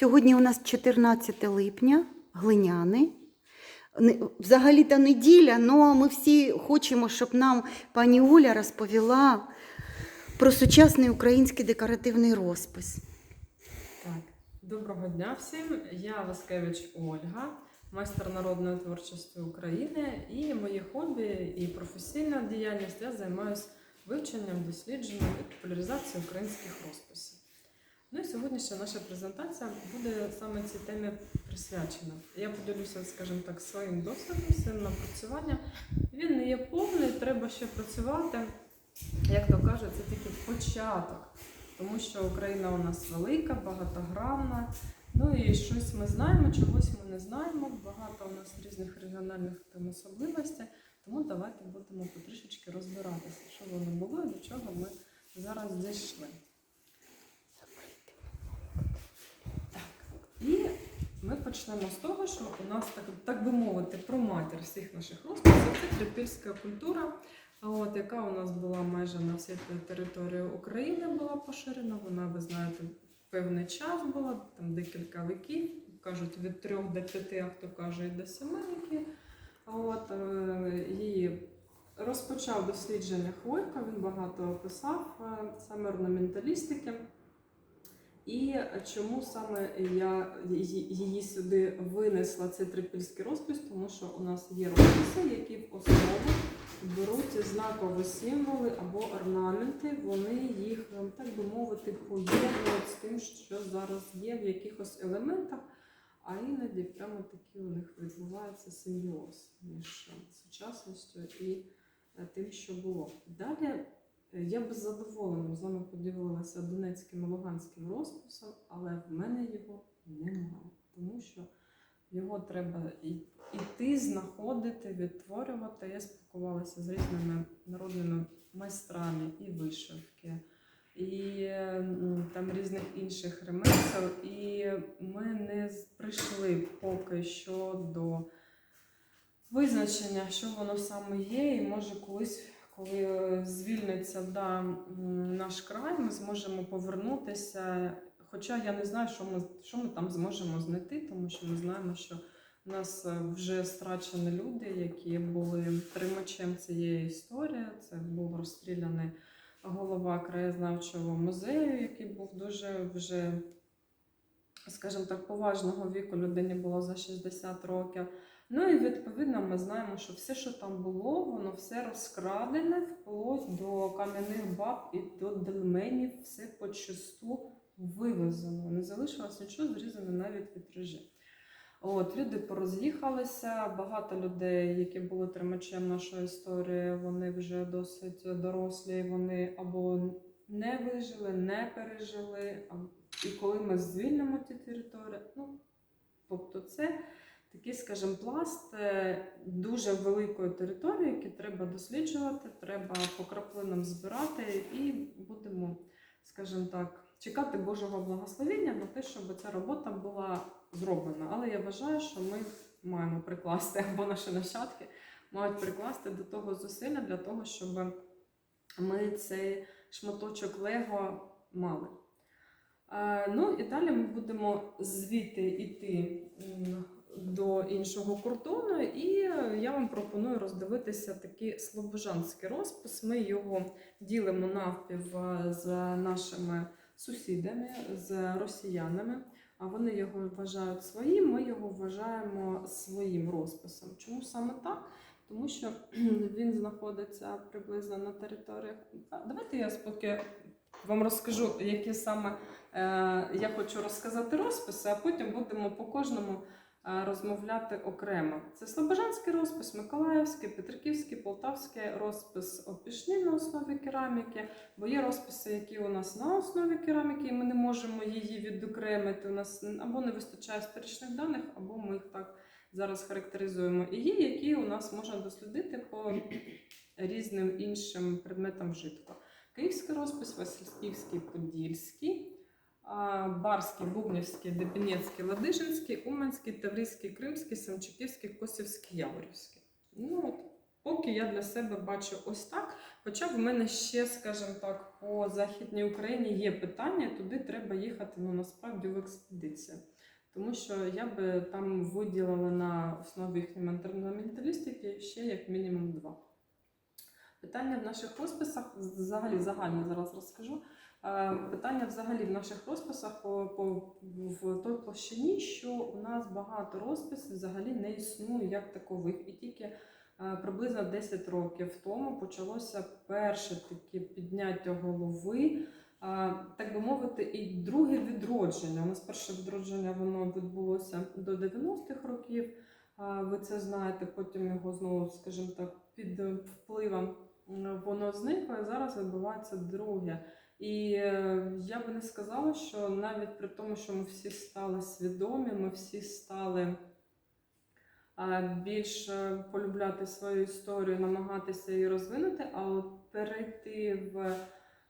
Сьогодні у нас 14 липня, глиняни. Взагалі-то неділя, але ми всі хочемо, щоб нам пані Оля розповіла про сучасний український декоративний розпис. Так, доброго дня всім. Я Васкевич Ольга, майстер народної творчості України. І моє хобі і професійна діяльність я займаюся вивченням, дослідженням і популяризацією українських розписів. Ну і сьогоднішня наша презентація буде саме цій темі присвячена. Я поділюся, скажімо так, своїм досвідом, своїм напрацюванням. Він не є повний, треба ще працювати. Як то кажуть, це тільки початок тому що Україна у нас велика, багатогранна. Ну і щось ми знаємо, чогось ми не знаємо. Багато у нас різних регіональних там особливостей. Тому давайте будемо потрішечки розбиратися, що воно було і до чого ми зараз дійшли. Так, і ми почнемо з того, що у нас так, так би мовити, про матір всіх наших розписів це трипільська культура. От, яка у нас була майже на всій території України була поширена, вона, ви знаєте, певний час була, там декілька віків, кажуть від трьох до п'яти, а хто каже і до семи віків. От, е, її розпочав дослідження Хвойка, він багато описав е, саме орнаменталістики. І чому саме я її сюди винесла цей трипільський розпис, тому що у нас є розписи, які в основу беруть знакові символи або орнаменти, вони їх, так би мовити, поєднують з тим, що зараз є в якихось елементах, а іноді прямо такий у них відбувається симбіоз між сучасністю і е, тим, що було. Далі я би з задоволенням з вами поділилася Донецьким і Луганським розписом, але в мене його немає, тому що його треба іти, знаходити, відтворювати. Я спілкувалася з різними народними майстрами і вишивки, і там різних інших ремесел. І ми не прийшли поки що до визначення, що воно саме є, і може колись. Коли е, звільниться да, наш край, ми зможемо повернутися. Хоча я не знаю, що ми, що ми там зможемо знайти, тому що ми знаємо, що у нас е, вже страчені люди, які були тримачем цієї історії. Це був розстріляний голова краєзнавчого музею, який був дуже вже, скажімо так, поважного віку. Людині було за 60 років. Ну і відповідно ми знаємо, що все, що там було, воно все розкрадене вплоть до кам'яних баб і до дельменів, все почасту вивезено. Не залишилось нічого зрізане навіть вітражі. От, люди пороз'їхалися, багато людей, які були тримачем нашої історії, вони вже досить дорослі, вони або не вижили, не пережили. І коли ми звільнимо ті території, ну, тобто це такий, скажімо, пласт е, дуже великої території, які треба досліджувати, треба по краплинам збирати, і будемо, скажімо так, чекати Божого благословення на те, щоб ця робота була зроблена. Але я вважаю, що ми маємо прикласти, або наші нащадки мають прикласти до того зусилля для того, щоб ми цей шматочок Лего мали. Е, Ну і далі ми будемо звідти йти до іншого кордону, і я вам пропоную роздивитися такий слобожанський розпис. Ми його ділимо навпів е, з нашими сусідами, з росіянами. А вони його вважають своїм, ми його вважаємо своїм розписом. Чому саме так? Тому що він знаходиться приблизно на територіях. Давайте я споки вам розкажу, які саме е, я хочу розказати розписи, а потім будемо по кожному розмовляти окремо. Це Слобожанський розпис, Миколаївський, Петриківський, Полтавський розпис опішний на основі кераміки, бо є розписи, які у нас на основі кераміки, і ми не можемо її відокремити. У нас або не вистачає історичних даних, або ми їх так зараз характеризуємо. І є, які у нас можна дослідити по різним іншим предметам вжитку. Київський розпис, Васильківський, Подільський, Барський, Бубнівський, Дебінецький, Ладижинський, Уманський, Таврійський, Кримський, Самчуківський, Косівський, Яворівський. Ну, от, поки я для себе бачу ось так. Хоча в мене ще, скажімо так, по Західній Україні є питання, туди треба їхати ну, насправді в експедицію. Тому що я би там виділила на основі їхньої менталістики ще як мінімум два. Питання в наших розписах взагалі загально зараз розкажу. Е, Питання взагалі в наших розписах по, по, в той площині, що у нас багато розписів взагалі не існує як такових. І тільки е, приблизно 10 років тому почалося перше таке підняття голови, е, так би мовити, і друге відродження. У нас перше відродження воно відбулося до 90-х років. Ви це знаєте, потім його знову, скажімо так, під впливом воно зникло, і зараз відбувається друге. І е, я би не сказала, що навіть при тому, що ми всі стали свідомі, ми всі стали більш е, полюбляти свою історію, намагатися її розвинути, а от перейти в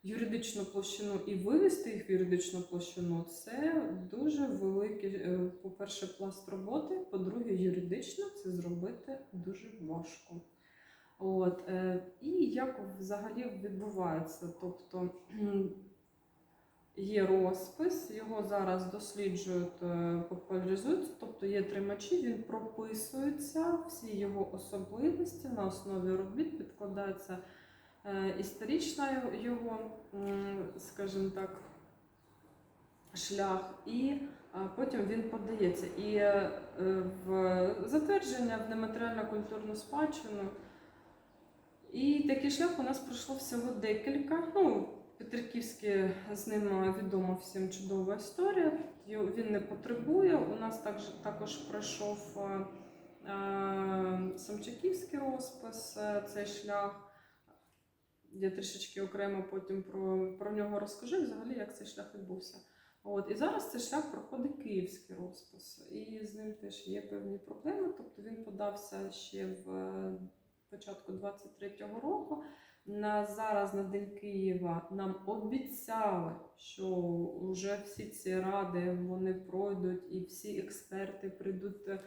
юридичну площину і вивести їх в юридичну площину це дуже великий, е, по-перше, пласт роботи, по-друге, юридично це зробити дуже важко. От, е, і як взагалі відбувається? Тобто є розпис, його зараз досліджують, е, популяризують, тобто є тримачі, він прописується, всі його особливості на основі робіт підкладається е, історична його, скажімо так, шлях, і потім він подається. І в затвердження в нематеріальну культурну спадщину. І такий шлях у нас пройшло всього декілька. Ну, Петриківський з ним відома всім чудова історія. Він не потребує. У нас також, також пройшов е, е, Самчаківський розпис, е, цей шлях. Я трішечки окремо потім про, про нього розкажу, взагалі, як цей шлях відбувся. От, і зараз цей шлях проходить київський розпис, і з ним теж є певні проблеми. Тобто він подався ще в початку 23-го року. На зараз на День Києва нам обіцяли, що вже всі ці ради вони пройдуть, і всі експерти прийдуть е,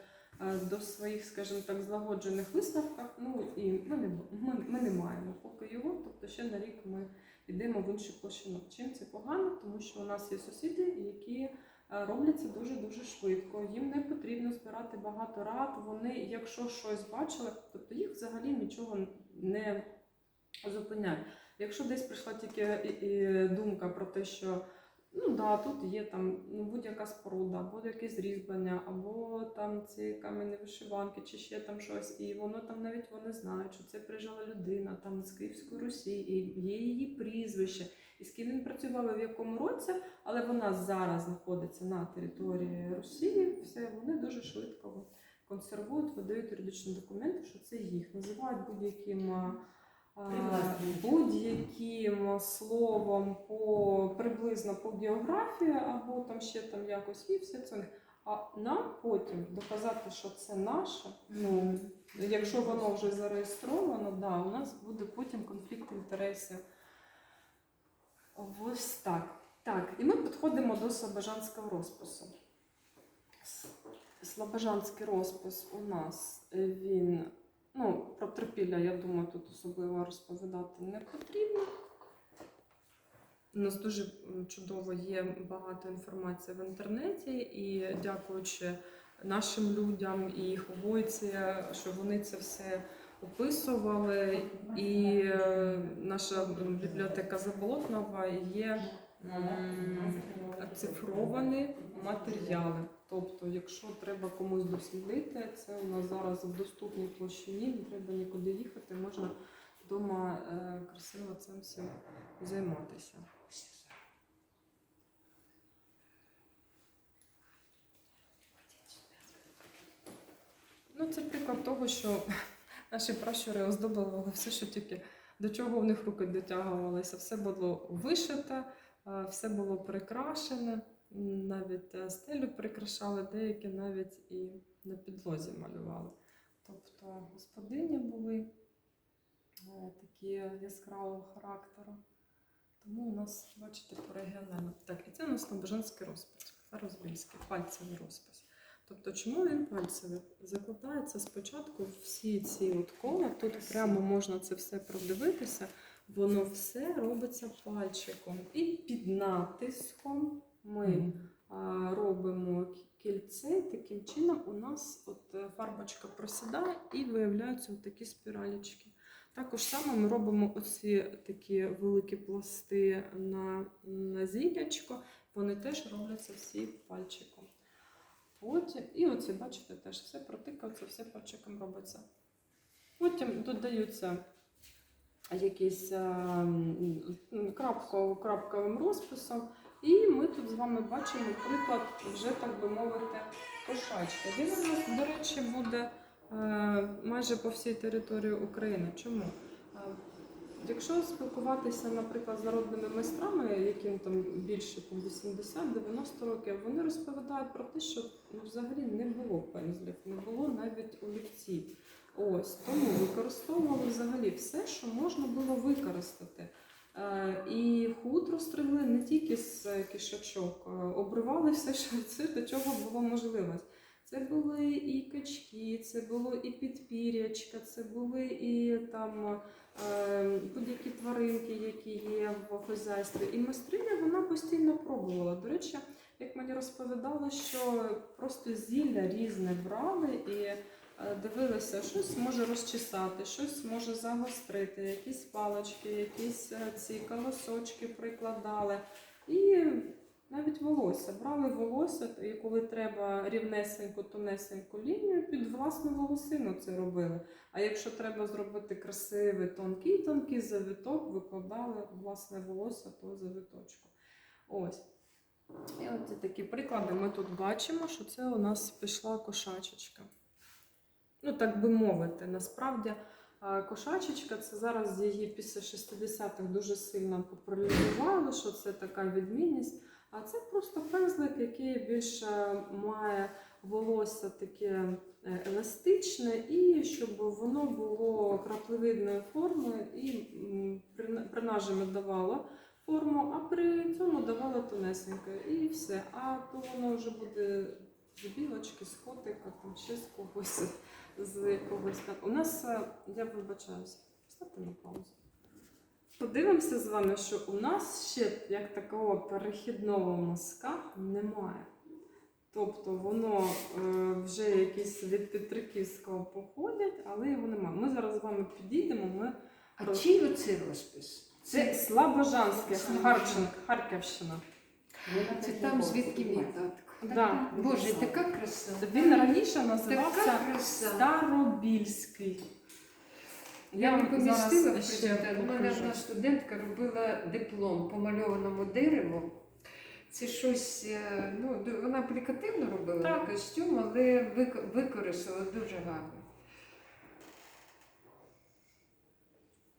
до своїх, скажімо так, злагоджених висновках. Ну і ми не, ми, ми не маємо поки його. Тобто ще на рік ми йдемо в іншу площину. Чим це погано? Тому що у нас є сусіди, які е, роблять це дуже дуже швидко. Їм не потрібно збирати багато рад. Вони, якщо щось бачили, тобто їх взагалі нічого не зупиняє. Якщо десь прийшла тільки і думка про те, що ну да, тут є там ну, будь-яка споруда, або якесь різьблення, або там ці кам'яні вишиванки, чи ще там щось, і воно там навіть вони знають, що це приїжджала людина там з Київської Русі, і є її прізвище, і з ким він працював і в якому році, але вона зараз знаходиться на території Росії. Все вони дуже швидко консервують, видають юридичні документи, що це їх називають будь-яким. будь-яким словом по приблизно по географії, або там ще там якось і все це. А нам потім доказати, що це наше, ну якщо воно вже зареєстровано, да, у нас буде потім конфлікт інтересів. Ось так. Так, і ми підходимо до Слобожанського розпису. Слобожанський розпис у нас е, він Ну, про трипілля, я думаю, тут особливо розповідати не потрібно. У нас дуже чудово є багато інформації в інтернеті, і дякуючи нашим людям і їх войці, що вони це все описували. І е, наша бібліотека Заболотнова є оцифровані матеріали. Тобто, якщо треба комусь дослідити, це у нас зараз в доступній площині, не треба нікуди їхати, можна вдома е, красиво цим всім займатися. Ну, це приклад того, що наші пращури оздоблювали все, що тільки до чого в них руки дотягувалися. Все було вишите, е, все було прикрашене, навіть е, стелю прикрашали, деякі навіть і на підлозі малювали. Тобто господині були е, такі яскравого характеру. Тому у нас, бачите, по регіонально. Так, і це у нас Слобожанський розпис, Розбільський, пальцевий розпис. Тобто, чому він пальцевий? Закладається спочатку всі ці от кола. Тут прямо можна це все продивитися. Воно все робиться пальчиком. І під натиском ми робимо кільце. Таким чином у нас от е, фарбочка просідає і виявляються такі спіралічки. Також саме ми робимо оці такі великі пласти на, на зілячко. Вони теж робляться всі пальчиком. Потім, і оці, бачите, теж все протикається, все пальчиком робиться. Потім додаються якісь крапко, крапковим розписом. І ми тут з вами бачимо приклад, вже так би мовити, кошачка. Він у нас, до речі, буде е, майже по всій території України. Чому? Якщо спілкуватися, наприклад, з народними майстрами, яким там більше 80-90 років, вони розповідають про те, що ну, взагалі не було пензлів, не було навіть олівців. Ось тому використовували взагалі все, що можна було використати. Е, І хутро стригли не тільки з кишачок, е, обривали все, що це до чого було можливість. Це були і качки, це було і підпір'ячка, це були і там будь-які тваринки, які є в хозяйстві. І майстриня вона постійно пробувала. До речі, як мені розповідали, що просто зілля різне брали і е, дивилися, щось може розчесати, щось може загострити, якісь палички, якісь е, ці колосочки прикладали. І навіть волосся. Брали волосся, і коли треба рівнесеньку, тонесеньку лінію, під власну волосину це робили. А якщо треба зробити красивий тонкий тонкий завиток, викладали власне волосся того завиточку. Ось. І от такі приклади ми тут бачимо, що це у нас пішла кошачечка. Ну, так би мовити, насправді кошачечка це зараз її після 60-х дуже сильно популяризували, що це така відмінність. А це просто пензлик, який більше має волосся таке е, еластичне, і щоб воно було краплевидної форми і м, при, при нажимі давало форму, а при цьому давало тонесеньке. І все. А то воно вже буде з білочки, з котика, там ще з когось, з якогось там. У нас, е, я вибачаюся, ставте на паузу. Подивимося з вами, що у нас ще як такого перехідного мазка немає. Тобто воно е, вже якісь від Петриківського походять, але його немає. Ми зараз з вами підійдемо. Ми А чий оце розпис? це Слобожанське, Харчин, Харківщина. Це там звідки мій татко. Да. Боже, така краса. Він раніше називався Старобільський. Я вам помістила ще. У мене одна студентка робила диплом по мальованому дереву. Це щось, е, ну, вона аплікативно робила Так. костюм, але використала дуже гарно.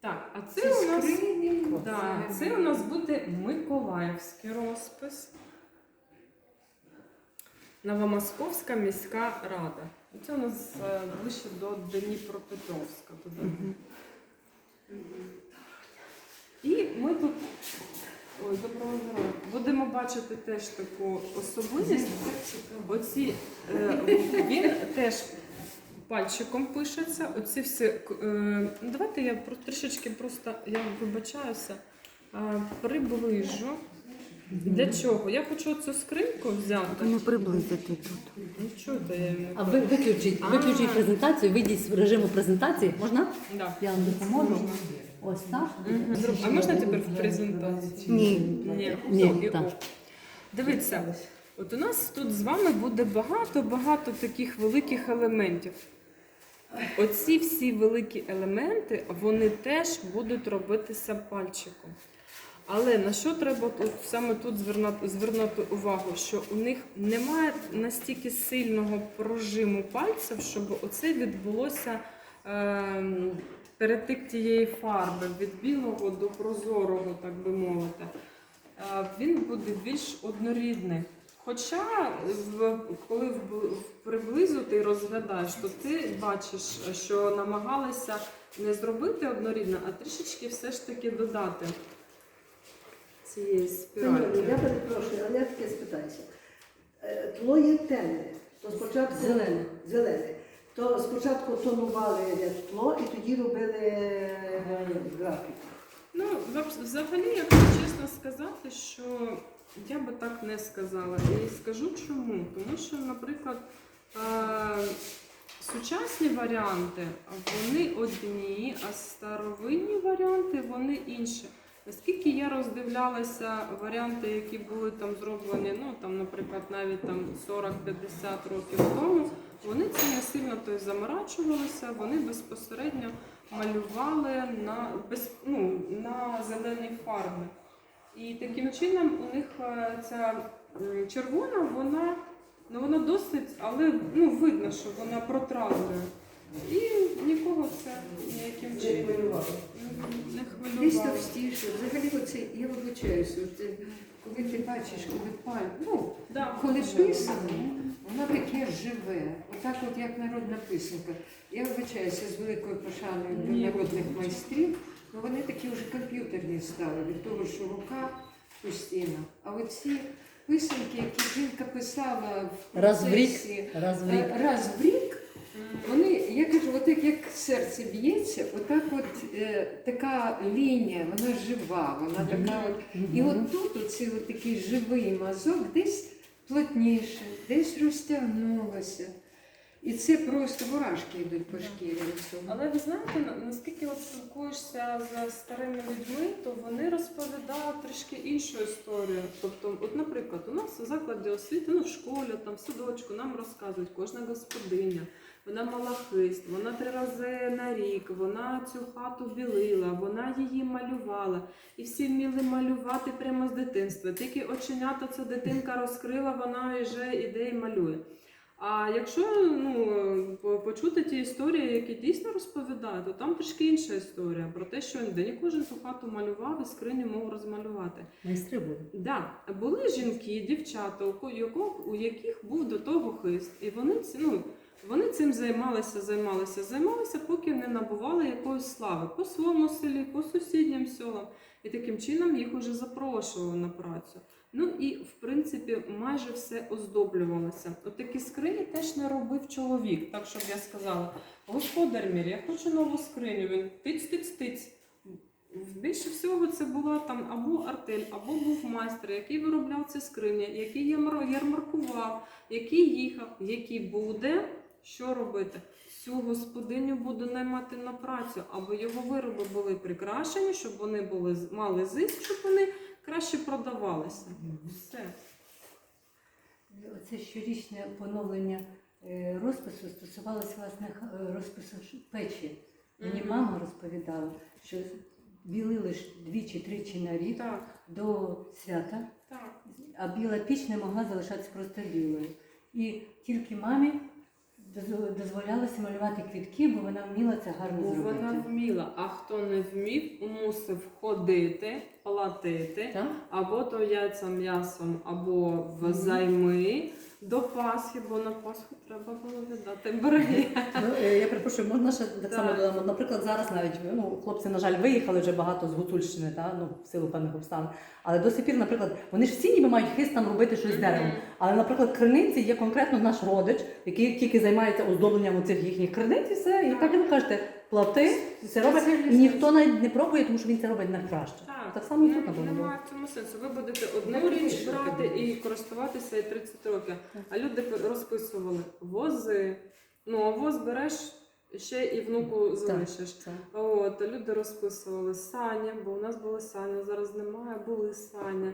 Так, а це, Це у нас. скрині. Да, це у нас буде Миколаївський розпис. Новомосковська міська рада. Це у нас е, ближче до Дніпропетровська. Туди. І ми тут ой, доброго здоров'я. будемо бачити теж таку особливість. Оці, е, він теж пальчиком пишеться. Оці всі. Е, давайте я трішечки просто я вибачаюся, е, приближу. Для чого? Я хочу цю скриньку взяти. Не приблизити тут. Ну чого я не А ви виключіть, виключіть презентацію, вийдіть з режиму презентації. Можна? Да. Я вам допоможу. Ось так. Мгм. Зроб- А можна тепер в презентації? Ні. Ні, Ні, і так. Дивіться, от у нас тут з вами буде багато-багато таких великих елементів. Оці всі великі елементи, вони теж будуть робитися пальчиком. Але на що треба тут, саме тут звернути, звернути увагу, що у них немає настільки сильного прожиму пальців, щоб оце відбулося ем, перетик тієї фарби від білого до прозорого, так би мовити. Е, Він буде більш однорідний. Хоча, коли приблизу ти розглядаєш, то ти бачиш, що намагалися не зробити однорідно, а трішечки все ж таки додати цієї Сеньорі, я перепрошую, але я таке спитаюся. Е, Твоє темне, То спочатку Зелене. зелене. То спочатку тонували тло і тоді робили е, графіку. Ну, вз- взагалі, якщо чесно сказати, що я би так не сказала. І скажу чому. Тому що, наприклад, е- сучасні варіанти вони одні, а старовинні варіанти вони інші. Наскільки я роздивлялася варіанти, які були там зроблені, ну там, наприклад, навіть там 40-50 років тому, вони це не сильно то й заморачувалися, вони безпосередньо малювали на, без, ну, на зеленій фарбі. І таким чином у них е, ця червона, вона, ну, вона досить, але ну, видно, що вона протравлює. І нікого це ніяким чином не Десь хвилювало. товстіше. Взагалі, оце, я вибачаюся, от, е, коли ти бачиш, коли паль, ну, Да, коли писано, воно таке живе. Отак от як народна писанка. Я вибачаюся з великою пошаною до Ні. народних майстрів, ну вони такі вже комп'ютерні стали від того, що рука постійно. А оці писанки, які жінка писала в Раз в рік. процесі, Раз в рік. е, раз в рік. Вони, я кажу, от як, як серце б'ється, отак от е, така лінія, вона жива, вона така от. І от тут оцей от такий живий мазок десь плотніше, десь розтягнулося. І це просто мурашки йдуть по шкірі. Але ви знаєте, на- наскільки от спілкуєшся з старими людьми, то вони розповідають трішки іншу історію. Тобто, от, наприклад, у нас у закладі освіти, ну в школі, там в садочку нам розказують кожна господиня. Вона мала хист, вона три рази на рік, вона цю хату білила, вона її малювала. І всі вміли малювати прямо з дитинства. Тільки оченята ця дитинка розкрила, вона вже іде і малює. А якщо ну, почути ті історії, які дійсно розповідають, то там трішки інша історія про те, що не кожен ту хату малював і скрині мов розмалювати. Майстри були. Да, були жінки, дівчата, у у яких був до того хист, і вони ці- ну, вони цим займалися, займалися, займалися, поки не набували якоїсь слави по своєму селі, по сусіднім селам. І таким чином їх уже запрошували на працю. Ну і в принципі майже все оздоблювалося. От такі скрині теж не робив чоловік, так щоб я сказала: господар мір, я хочу нову скриню. Він тиць-тиць-тиць. Більше всього це була там або артель, або був майстер, який виробляв ці скрині, який ярмаркував, який їхав, який буде. Що робити? Цю господиню буду наймати на працю, аби його вироби були прикрашені, щоб вони були мали зиск, щоб вони краще продавалися. Все. Оце щорічне поновлення е, розпису стосувалося власне е, розпису печі. Мені мама розповідала, що білили ж двічі-тричі на рік Так, до свята, так. а біла піч не могла залишатися просто білою. І тільки мамі дозволялося малювати квітки, бо вона вміла це гарно Бо зробити. вона вміла, а хто не вмів, мусив ходити, платити. Так? або то яйцям м'ясом, або в займи до Пасхи, бо на Пасху треба було віддати борги. Ну, е, я перепрошую, можна ще так Так. само додамо. Наприклад, зараз навіть ну, хлопці, на жаль, виїхали вже багато з Гуцульщини, та, ну, в силу певних обставин. Але до сих пір, наприклад, вони ж всі ніби мають хист там робити щось з деревом. Але, наприклад, криниці є конкретно наш родич, який тільки займається оздобленням оцих їхніх криниць, і все. І так як ви кажете, плати, все робить. І ніхто навіть не пробує, тому що він це робить найкраще. Так само і тут напевно. було. немає в цьому сенсу. Ви будете одну Так, річ брати і користуватися і 30 років. А люди розписували вози. Ну, а воз береш ще і внуку залишиш. Це. От, люди розписували сані, бо у нас були сані, зараз немає, були сані.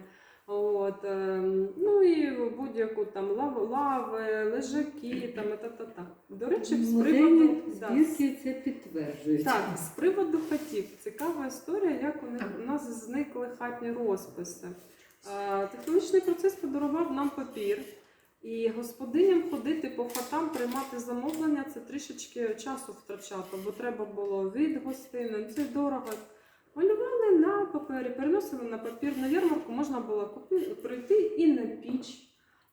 От, ем, ну і будь-яку там лав, лави, лежаки, там та-та-та. До речі, з приводу, Музейні да, це підтверджують. так, з приводу хатів. Цікава історія, як у, них, у нас зникли хатні розписи. Е, Технологічний процес подарував нам папір. І господиням ходити по хатам, приймати замовлення, це трішечки часу втрачати, бо треба було від гостини, це дорого. Малювали папері, переносили на папір. На ярмарку можна було купити, прийти і на піч,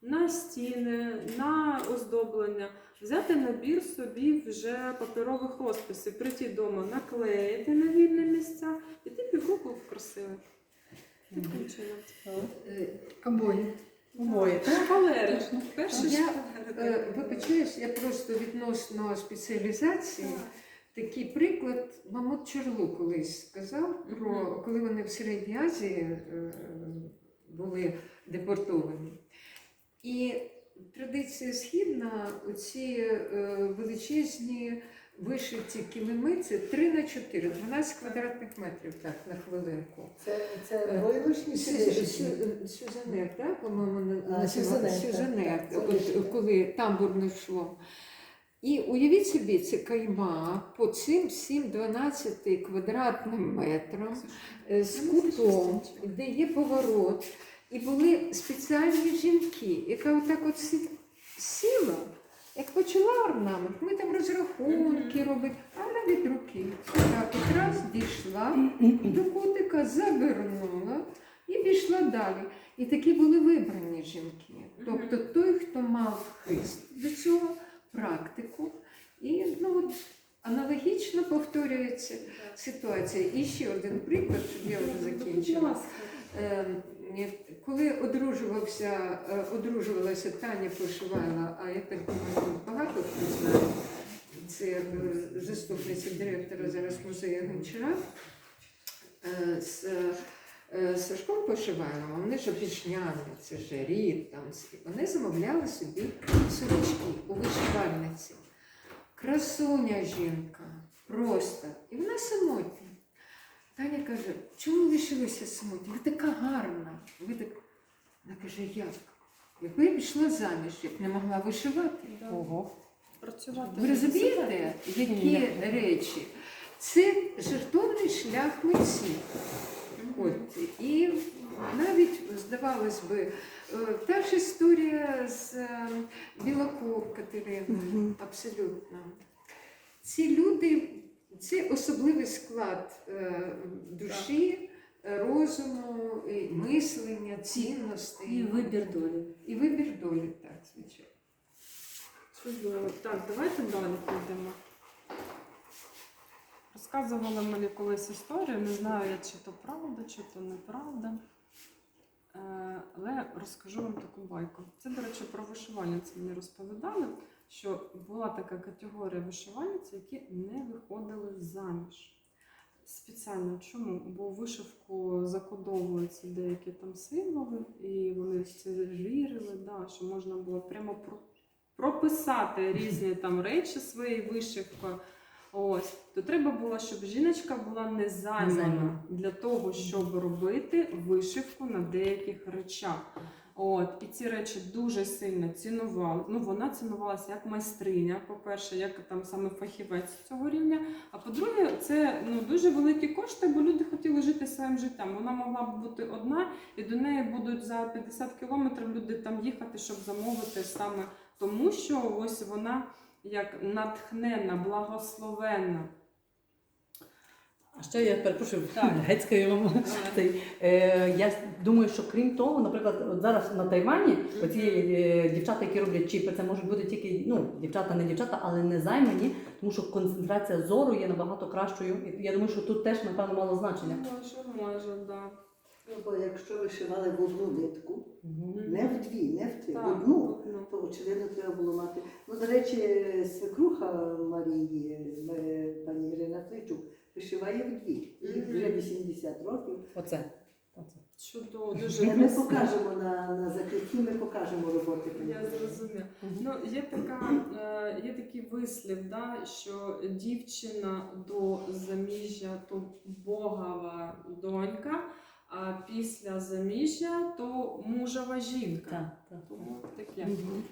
на стіни, на оздоблення, взяти набір собі вже паперових розписів, прийти вдома, наклеїти на вільне місця, і ти півроку красивий. Таким чином. Е, Обоє. Обоє. Шпалери. Перші Я. Е, Вибачаюсь, я просто відносно спеціалізації. Такий приклад Мамут Черлу колись сказав про коли вони в Середній Азії е, були депортовані. І традиція східна, оці е, величезні вишиті килими, це 3 на 4, 12 квадратних метрів так, на хвилинку. Це, це Е, войлочні Сю- Сюзанет, так, по-моєму? Сюзанет, коли тамбурне йшло. І уявіть собі, це кайма по цим 7-12 квадратним метрам е, з кутом, де є поворот. І були спеціальні жінки, яка отак от сіла, як почала орнамент. Ми там розрахунки робимо, а вона від руки. Так, от раз дійшла до котика, завернула і пішла далі. І такі були вибрані жінки. Тобто той, хто мав хист до цього, практику. І ну, аналогічно повторюється ситуація. І ще один приклад, щоб я вже закінчила. Е, Коли одружувався, е, одружувалася Таня Пошивайла, а я так думаю, багато хто знає, це заступниця директора зараз музею Гончара е, з е, Сашком Пошивайлом, вони ж опішняни, це ж рід, там, вони замовляли собі сорочки у вишивальниці. Красуня жінка, просто. І вона самотня. Таня каже, чому ви лишилися самотні? Ви така гарна. Ви так... Вона каже, як? Якби я пішла заміж, я б не могла вишивати. Ого. Працювати. Ви розумієте, які речі? Це жертовний шлях митців. От. І навіть, здавалось би, е, та ж історія з е, Білоков Катериною, абсолютно. Ці люди, це особливий склад е, душі, розуму, і мислення, цінностей. І вибір долі. І вибір долі, так, звичайно. Так, давайте далі підемо. Розказували мені колись історію, не знаю, чи то правда, чи то неправда. Е, Але розкажу вам таку байку. Це, до речі, про вишивальниць мені розповідали, що була така категорія вишивальниць, які не виходили заміж. Спеціально чому? Бо у вишивку закодовуються деякі там символи, і вони вірили, да, що можна було прямо прописати різні там речі своєю вишивкою. Ось, то треба було, щоб жіночка була незаймана Незаймана. для того, щоб робити вишивку на деяких речах. От, і ці речі дуже сильно цінували. Ну, вона цінувалася як майстриня, по-перше, як там саме фахівець цього рівня. А по-друге, це ну, дуже великі кошти, бо люди хотіли жити своїм життям. Вона могла б бути одна, і до неї будуть за 50 кілометрів люди там їхати, щоб замовити саме тому, що ось вона як натхненна, благословенна. А ще я перепрошую, Так. вам. цей. Е, я думаю, що крім того, наприклад, от зараз на Тайвані оці е, дівчата, які роблять чіпи, це можуть бути тільки ну, дівчата, не дівчата, але не займані, тому що концентрація зору є набагато кращою. Я думаю, що тут теж, напевно, мало значення. Може, може, да. Ну, бо якщо вишивали в одну нитку, не в дві, не в три, в Так, одну, ну. то очевидно треба було мати. Ну, до речі, свекруха Марії, е, пані Ірина Тричук, вишиває вдві. Їй вже Мгм. 80 років. Оце. Оце. Чудово, дуже Ми красиво. покажемо на, на закритті, ми покажемо роботи. Я зрозуміла. Ну, є, така, е, є такий вислів, да, що дівчина до заміжжя то богова донька, а після заміжжя то мужева жінка. Так, так. Тому таке. Угу.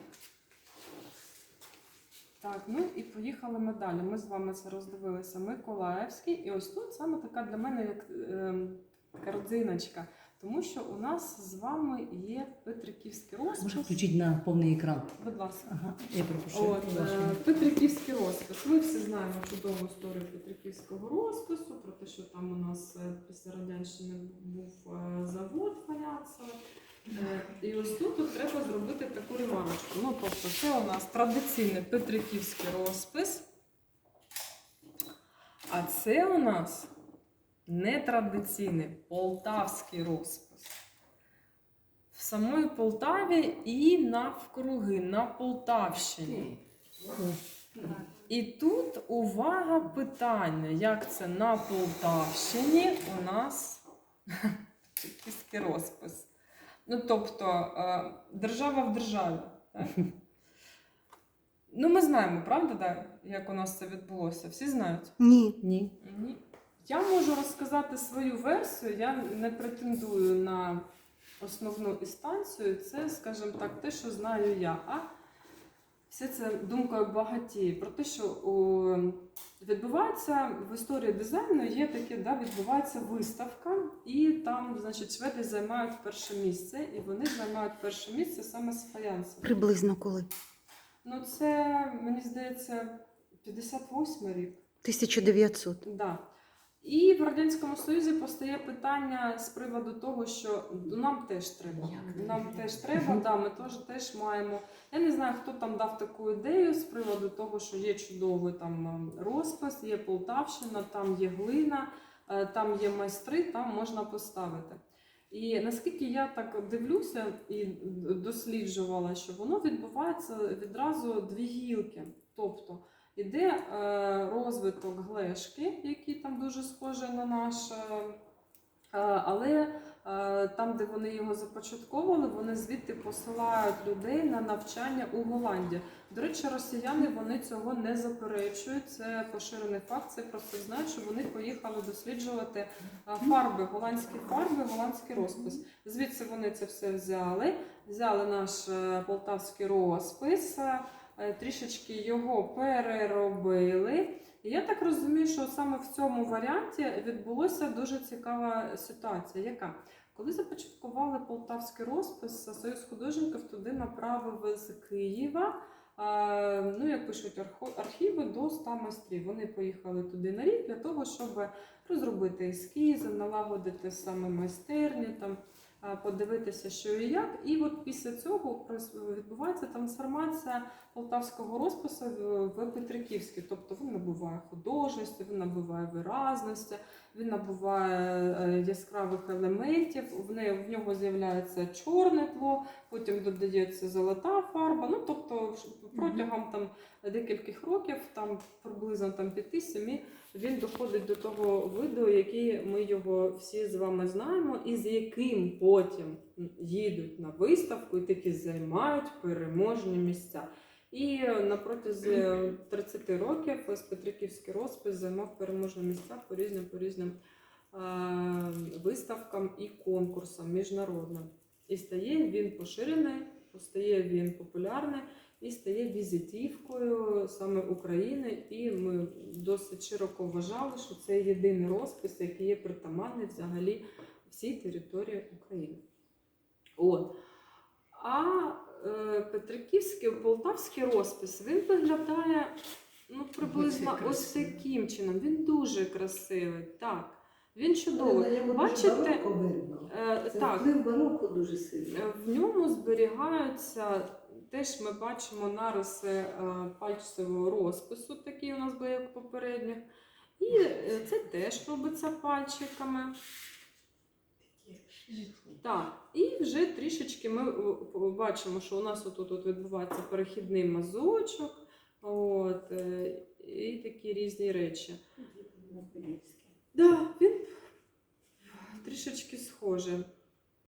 Так, ну і поїхали ми далі. Ми з вами це роздивилися Миколаївський. І ось тут саме така для мене як е, корзиночка. Тому що у нас з вами є Петриківський Може, розпис. включіть на повний екран. Будь ласка. Ага, я перепрошую. От, е, Петриківський розпис. Ми всі знаємо чудову історію Петриківського розпису, про те, що там у нас е, після радянщини був е, завод Фаляцева. Е, І ось тут от треба зробити таку ремарочку. Ну, тобто, це у нас традиційний Петриківський розпис. А це у нас нетрадиційний полтавський розпис. в самої Полтаві і навкруги на Полтавщині. І тут увага питання, як це на Полтавщині у нас чекістський розпис. Ну, тобто, е, держава в державі. Так? Ну, ми знаємо, правда, да, як у нас це відбулося? Всі знають. Ні. Ні. Ні. Я можу розказати свою версію, я не претендую на основну інстанцію. Це, скажімо так, те, що знаю я. А все це думкою багатії про те, що о, відбувається в історії дизайну, є таке, да, відбувається виставка, і там, значить, шведи займають перше місце, і вони займають перше місце саме з фаянсом. Приблизно коли? Ну, це, мені здається, 58 рік. 1900. Да. І в Радянському Союзі постає питання з приводу того, що нам теж треба. Нам теж треба, да, ми теж, теж маємо. Я не знаю, хто там дав таку ідею з приводу того, що є чудовий там ем, розпис, є Полтавщина, там є глина, е, там є майстри, там можна поставити. І наскільки я так дивлюся і досліджувала, що воно відбувається відразу дві гілки. Тобто Іде е, розвиток глешки, який там дуже схожий на наш, е, е, але там, де вони його започатковували, вони звідти посилають людей на навчання у Голландії. До речі, росіяни вони цього не заперечують. Це поширений факт. Це просто знають, що вони поїхали досліджувати фарби, голландські фарби, голландський розпис. Звідси вони це все взяли. Взяли наш полтавський розпис. Е, трішечки його переробили. І я так розумію, що саме в цьому варіанті відбулася дуже цікава ситуація. Яка? Коли започаткували полтавський розпис, Союз художників туди направив з Києва. е, Ну, як пишуть архіви до 100 майстрів. Вони поїхали туди на рік для того, щоб розробити ескізи, налагодити саме майстерні, там, подивитися, що і як. І от після цього відбувається трансформація полтавського розпису в, Петриківський. Тобто він набуває художності, він набуває виразності, він набуває е, яскравих елементів, в нього з'являється чорне тло, потім додається золота фарба. Ну, тобто протягом там, декількох років, там, приблизно там, 5-7, він доходить до того виду, який ми його всі з вами знаємо, і з яким потім їдуть на виставку і таки займають переможні місця. І на протязі 30 років Петриківський розпис займав переможні місця по різним по різним е, виставкам і конкурсам міжнародним. І стає він поширений, стає він популярний і стає візитівкою саме України. І ми досить широко вважали, що це єдиний розпис, який є притаманний взагалі всій території України. От. А е, Петриківський, полтавський розпис він виглядає ну, приблизно ось таким чином. Він дуже красивий. Так. Він чудовий. ньому Бачите, е, так, вплив бароко дуже сильний. Е, В ньому зберігаються, теж ми бачимо нариси е, пальцевого розпису, такий у нас був, як попередніх. І е, це теж робиться пальчиками. Так, і вже трішечки ми е, бачимо, що у нас отут от відбувається перехідний мазочок, от, і такі різні речі. Да, він трішечки схожий.